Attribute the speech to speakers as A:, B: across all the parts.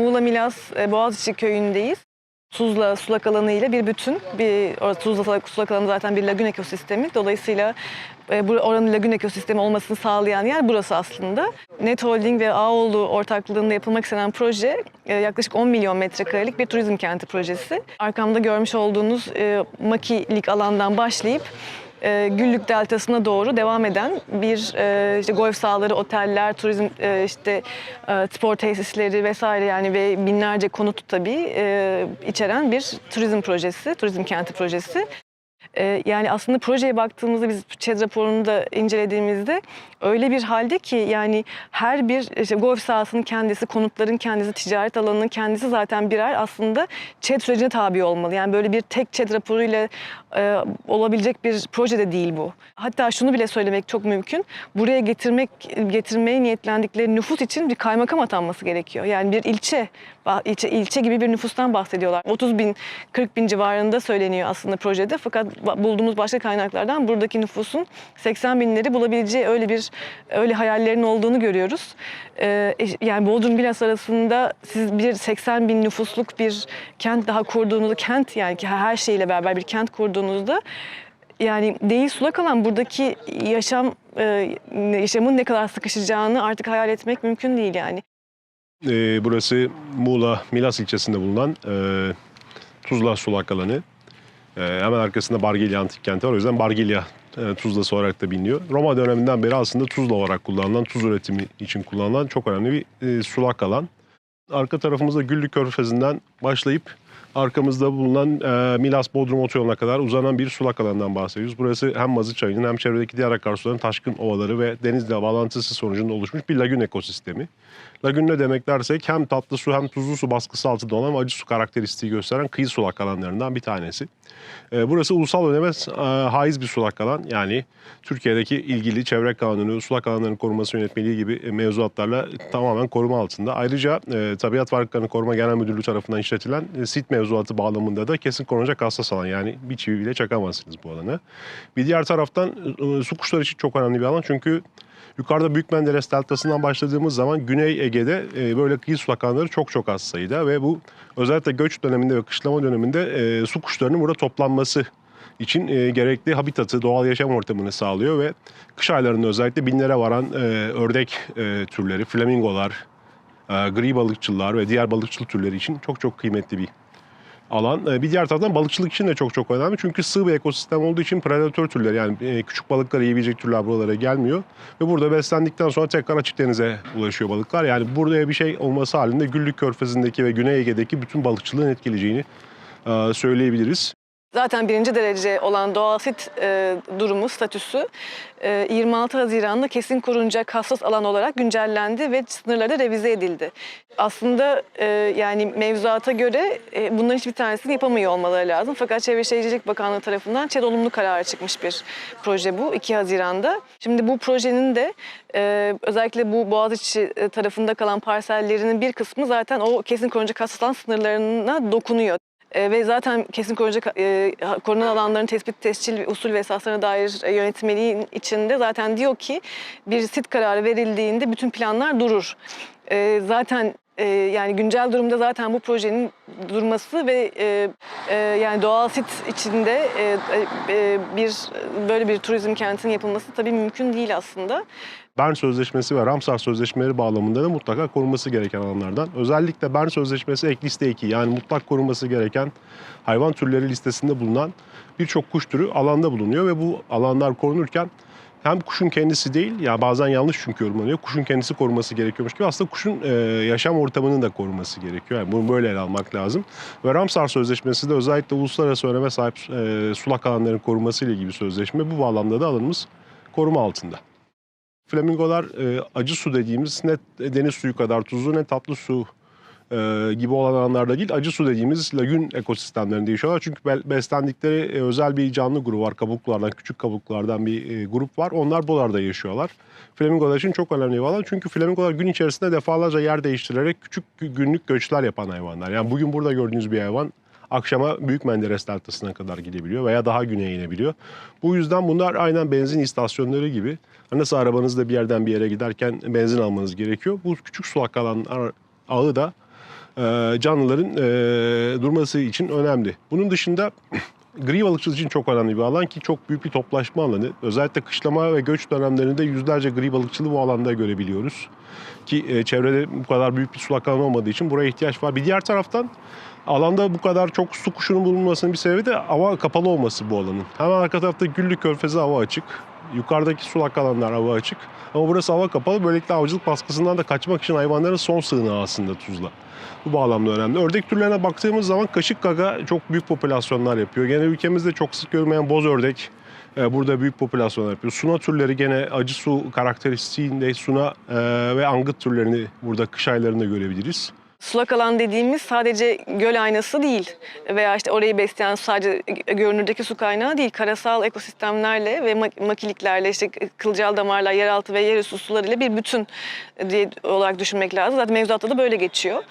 A: Muğla Milas e, Boğaziçi köyündeyiz. Tuzla sulak alanı ile bir bütün. Bir Tuzla sulak- alanı zaten bir lagün ekosistemi. Dolayısıyla e, oranın lagün ekosistemi olmasını sağlayan yer burası aslında. Net Holding ve Ağoğlu ortaklığında yapılmak istenen proje e, yaklaşık 10 milyon metrekarelik bir turizm kenti projesi. Arkamda görmüş olduğunuz makilik alandan başlayıp e, Güllük Deltası'na doğru devam eden bir e, işte golf sahaları, oteller, turizm e, işte e, spor tesisleri vesaire yani ve binlerce konut tabii e, içeren bir turizm projesi, turizm kenti projesi. E, yani aslında projeye baktığımızda biz ÇED raporunu da incelediğimizde öyle bir halde ki yani her bir işte golf sahasının kendisi, konutların kendisi, ticaret alanının kendisi zaten birer aslında ÇED sürecine tabi olmalı. Yani böyle bir tek ÇED raporuyla e, olabilecek bir proje de değil bu. Hatta şunu bile söylemek çok mümkün. Buraya getirmek getirmeye niyetlendikleri nüfus için bir kaymakam atanması gerekiyor. Yani bir ilçe, ilçe, ilçe gibi bir nüfustan bahsediyorlar. 30 bin, 40 bin civarında söyleniyor aslında projede. Fakat bulduğumuz başka kaynaklardan buradaki nüfusun 80 binleri bulabileceği öyle bir öyle hayallerin olduğunu görüyoruz. Ee, yani Bodrum Bilas arasında siz bir 80 bin nüfusluk bir kent daha kurduğunuzda, kent yani her şeyle beraber bir kent kurduğunuzda yani değil sulak alan buradaki yaşam e, yaşamın ne kadar sıkışacağını artık hayal etmek mümkün değil yani.
B: Ee, burası Muğla Milas ilçesinde bulunan e, Tuzla sulak alanı. E, hemen arkasında Bargilya antik kenti var. O yüzden Bargilya e, Tuzlası olarak da biliniyor. Roma döneminden beri aslında Tuzla olarak kullanılan, tuz üretimi için kullanılan çok önemli bir e, sulak alan. Arka tarafımızda Güllük Körfezi'nden başlayıp arkamızda bulunan e, Milas Bodrum Otoyolu'na kadar uzanan bir sulak alandan bahsediyoruz. Burası hem Mazı Çayı'nın hem çevredeki diğer akarsuların taşkın ovaları ve denizle bağlantısı sonucunda oluşmuş bir lagün ekosistemi. Lagün ne demek dersek hem tatlı su hem tuzlu su baskısı altında olan ve acı su karakteristiği gösteren kıyı sulak alanlarından bir tanesi. E, burası ulusal öneme e, haiz bir sulak alan. Yani Türkiye'deki ilgili çevre kanunu, sulak alanların korunması yönetmeliği gibi e, mevzuatlarla tamamen koruma altında. Ayrıca e, Tabiat Varlıklarını Koruma Genel Müdürlüğü tarafından işletilen sit mevzuatı bağlamında da kesin korunacak hassas alan. Yani bir çivi bile çakamazsınız bu alanı. Bir diğer taraftan su kuşları için çok önemli bir alan. Çünkü Yukarıda Büyük Menderes Deltası'ndan başladığımız zaman Güney Ege'de e, böyle kıyı sulak alanları çok çok az sayıda ve bu özellikle göç döneminde ve kışlama döneminde e, su kuşlarının burada toplanması için e, gerekli habitatı, doğal yaşam ortamını sağlıyor ve kış aylarında özellikle binlere varan e, ördek e, türleri, flamingolar, e, gri balıkçılar ve diğer balıkçılık türleri için çok çok kıymetli bir alan. E, Bir diğer taraftan balıkçılık için de çok çok önemli. Çünkü sığ bir ekosistem olduğu için predatör türleri yani e, küçük balıkları yiyebilecek türler buralara gelmiyor. Ve burada beslendikten sonra tekrar açık denize ulaşıyor balıklar. Yani burada bir şey olması halinde Güllük Körfezi'ndeki ve Güney Ege'deki bütün balıkçılığın etkileyeceğini e, söyleyebiliriz.
A: Zaten birinci derece olan doğal sit e, durumu, statüsü e, 26 Haziran'da kesin korunacak hassas alan olarak güncellendi ve sınırları revize edildi. Aslında e, yani mevzuata göre e, bunların hiçbir tanesini yapamıyor olmaları lazım. Fakat Çevre Şehircilik Bakanlığı tarafından ÇED olumlu kararı çıkmış bir proje bu 2 Haziran'da. Şimdi bu projenin de e, özellikle bu Boğaziçi e, tarafında kalan parsellerinin bir kısmı zaten o kesin korunacak hassas alan sınırlarına dokunuyor. E, ve zaten kesin korunacak e, korunan alanların tespit, tescil, usul ve esaslarına dair e, yönetmeliğin içinde zaten diyor ki bir sit kararı verildiğinde bütün planlar durur. E, zaten e, yani güncel durumda zaten bu projenin durması ve e, e, yani doğal sit içinde e, bir böyle bir turizm kentinin yapılması tabii mümkün değil aslında.
B: Bern Sözleşmesi ve Ramsar Sözleşmeleri bağlamında da mutlaka korunması gereken alanlardan. Özellikle Bern Sözleşmesi ek liste 2 yani mutlak korunması gereken hayvan türleri listesinde bulunan birçok kuş türü alanda bulunuyor ve bu alanlar korunurken hem kuşun kendisi değil ya bazen yanlış çünkü yorumlanıyor. Kuşun kendisi koruması gerekiyormuş gibi aslında kuşun e, yaşam ortamının da koruması gerekiyor. Yani bunu böyle ele almak lazım. Ve Ramsar Sözleşmesi de özellikle uluslararası öneme sahip e, sulak alanların korunması ile ilgili sözleşme. Bu bağlamda da alanımız koruma altında. Flamingolar e, acı su dediğimiz ne deniz suyu kadar tuzlu ne tatlı su e, gibi olan alanlarda değil acı su dediğimiz lagün ekosistemlerinde yaşıyorlar. Çünkü be- beslendikleri e, özel bir canlı grubu var. Kabuklardan, küçük kabuklardan bir e, grup var. Onlar buralarda yaşıyorlar. Flamingolar için çok önemli bir alan. Çünkü flamingolar gün içerisinde defalarca yer değiştirerek küçük günlük göçler yapan hayvanlar. Yani bugün burada gördüğünüz bir hayvan akşama Büyük Menderes Deltası'na kadar gidebiliyor veya daha güneye inebiliyor. Bu yüzden bunlar aynen benzin istasyonları gibi. Nasıl arabanızda bir yerden bir yere giderken benzin almanız gerekiyor. Bu küçük sulak alan ağı da canlıların e, durması için önemli. Bunun dışında gri balıkçılık için çok önemli bir alan ki çok büyük bir toplaşma alanı. Özellikle kışlama ve göç dönemlerinde yüzlerce gri balıkçılığı bu alanda görebiliyoruz. Ki e, çevrede bu kadar büyük bir sulak alan olmadığı için buraya ihtiyaç var. Bir diğer taraftan alanda bu kadar çok su kuşunun bulunmasının bir sebebi de hava kapalı olması bu alanın. Hemen arka tarafta Güllük Körfezi hava açık. Yukarıdaki sulak alanlar hava açık. Ama burası hava kapalı. Böylelikle avcılık baskısından da kaçmak için hayvanların son sığınağı aslında Tuzla. Bu bağlamda önemli. Ördek türlerine baktığımız zaman kaşık gaga çok büyük popülasyonlar yapıyor. Gene ülkemizde çok sık görülmeyen boz ördek e, burada büyük popülasyonlar yapıyor. Suna türleri gene acı su karakteristiğinde suna e, ve angıt türlerini burada kış aylarında görebiliriz.
A: Sulak alan dediğimiz sadece göl aynası değil veya işte orayı besleyen sadece görünürdeki su kaynağı değil. Karasal ekosistemlerle ve mak- makiliklerle işte kılcal damarlar, yeraltı ve yerüstü sular ile bir bütün diye olarak düşünmek lazım. Zaten mevzuatta da böyle geçiyor.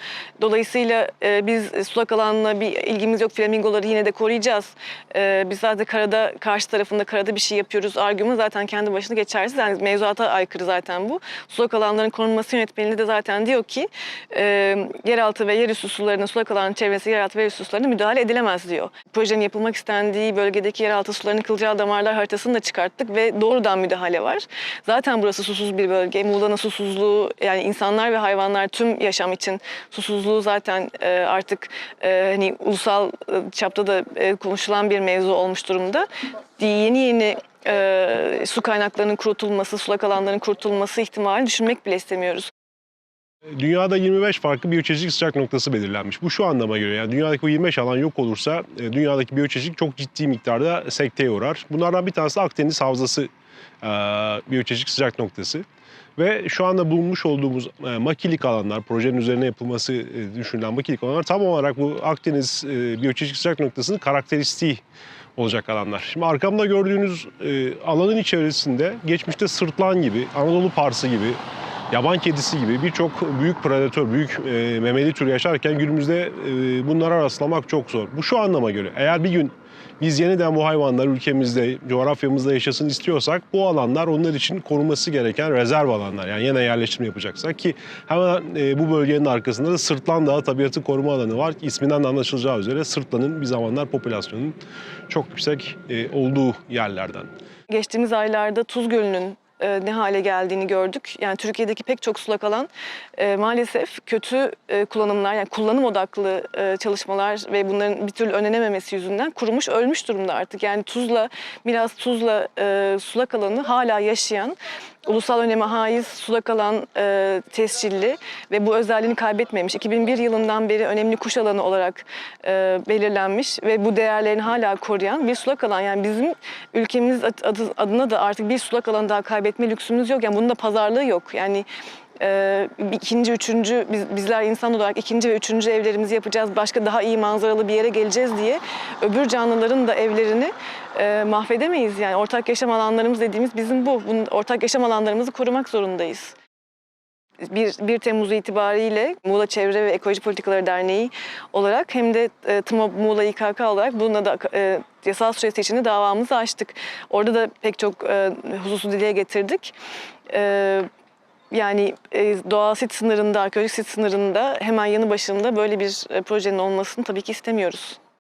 A: Dolayısıyla e, biz sulak alanla bir ilgimiz yok. Flamingoları yine de koruyacağız. E, biz zaten karada, karşı tarafında karada bir şey yapıyoruz. Argüman zaten kendi başına geçersiz. Yani mevzuata aykırı zaten bu. Sulak alanların korunması yönetmeliğinde de zaten diyor ki e, yeraltı ve yerüstü sularına, sulak alanın çevresi yeraltı ve yerüstü sularına müdahale edilemez diyor. Projenin yapılmak istendiği bölgedeki yeraltı sularının kılcal damarlar haritasını da çıkarttık ve doğrudan müdahale var. Zaten burası susuz bir bölge. Muğla'nın susuzluğu yani insanlar ve hayvanlar tüm yaşam için susuzluğu zaten e, artık e, hani ulusal e, çapta da e, konuşulan bir mevzu olmuş durumda. Yeni yeni e, su kaynaklarının kurutulması, sulak alanların kurutulması ihtimalini düşünmek bile istemiyoruz.
B: Dünyada 25 farklı biyoçeşitlik sıcak noktası belirlenmiş. Bu şu anlama göre yani dünyadaki bu 25 alan yok olursa e, dünyadaki biyoçeşitlik çok ciddi miktarda sekteye uğrar. Bunlardan bir tanesi Akdeniz Havzası e, biyoçeşitlik sıcak noktası. Ve şu anda bulunmuş olduğumuz e, makilik alanlar, projenin üzerine yapılması düşünülen makilik alanlar tam olarak bu Akdeniz biyoçeşitlik sıcak noktasının karakteristiği olacak alanlar. Şimdi arkamda gördüğünüz alanın içerisinde geçmişte sırtlan gibi, Anadolu parsı gibi, yaban kedisi gibi birçok büyük predatör, büyük e, memeli tür yaşarken günümüzde e, bunlara rastlamak çok zor. Bu şu anlama göre eğer bir gün biz yeniden bu hayvanlar ülkemizde, coğrafyamızda yaşasın istiyorsak bu alanlar onlar için korunması gereken rezerv alanlar. Yani yine yerleştirme yapacaksak ki hemen e, bu bölgenin arkasında da Sırtlan Dağı Tabiatı Koruma Alanı var. İsminden de anlaşılacağı üzere Sırtlan'ın bir zamanlar popülasyonun çok yüksek e, olduğu yerlerden.
A: Geçtiğimiz aylarda Tuz Gölü'nün e, ne hale geldiğini gördük. Yani Türkiye'deki pek çok sulak alan e, maalesef kötü e, kullanımlar, yani kullanım odaklı e, çalışmalar ve bunların bir türlü önlenememesi yüzünden kurumuş, ölmüş durumda artık. Yani Tuzla, biraz Tuzla e, sulak alanı hala yaşayan, ulusal öneme haiz sulak alan e, tescilli ve bu özelliğini kaybetmemiş. 2001 yılından beri önemli kuş alanı olarak e, belirlenmiş ve bu değerlerini hala koruyan bir sulak alan. Yani bizim ülkemiz adı- adına da artık bir sulak alanı daha kaybetme lüksümüz yok. Yani bunun da pazarlığı yok. Yani e, ikinci, üçüncü, biz, bizler insan olarak ikinci ve üçüncü evlerimizi yapacağız. Başka daha iyi manzaralı bir yere geleceğiz diye öbür canlıların da evlerini e, mahvedemeyiz. Yani ortak yaşam alanlarımız dediğimiz bizim bu. Bunun, ortak yaşam alanlarımızı korumak zorundayız. 1, 1 Temmuz itibariyle Muğla Çevre ve Ekoloji Politikaları Derneği olarak hem de e, TMO Muğla İKK olarak bununla da e, yasal süresi içinde davamızı açtık. Orada da pek çok e, hususu dile getirdik. E, yani e, doğal sit sınırında, arkeolojik sit sınırında hemen yanı başında böyle bir e, projenin olmasını tabii ki istemiyoruz.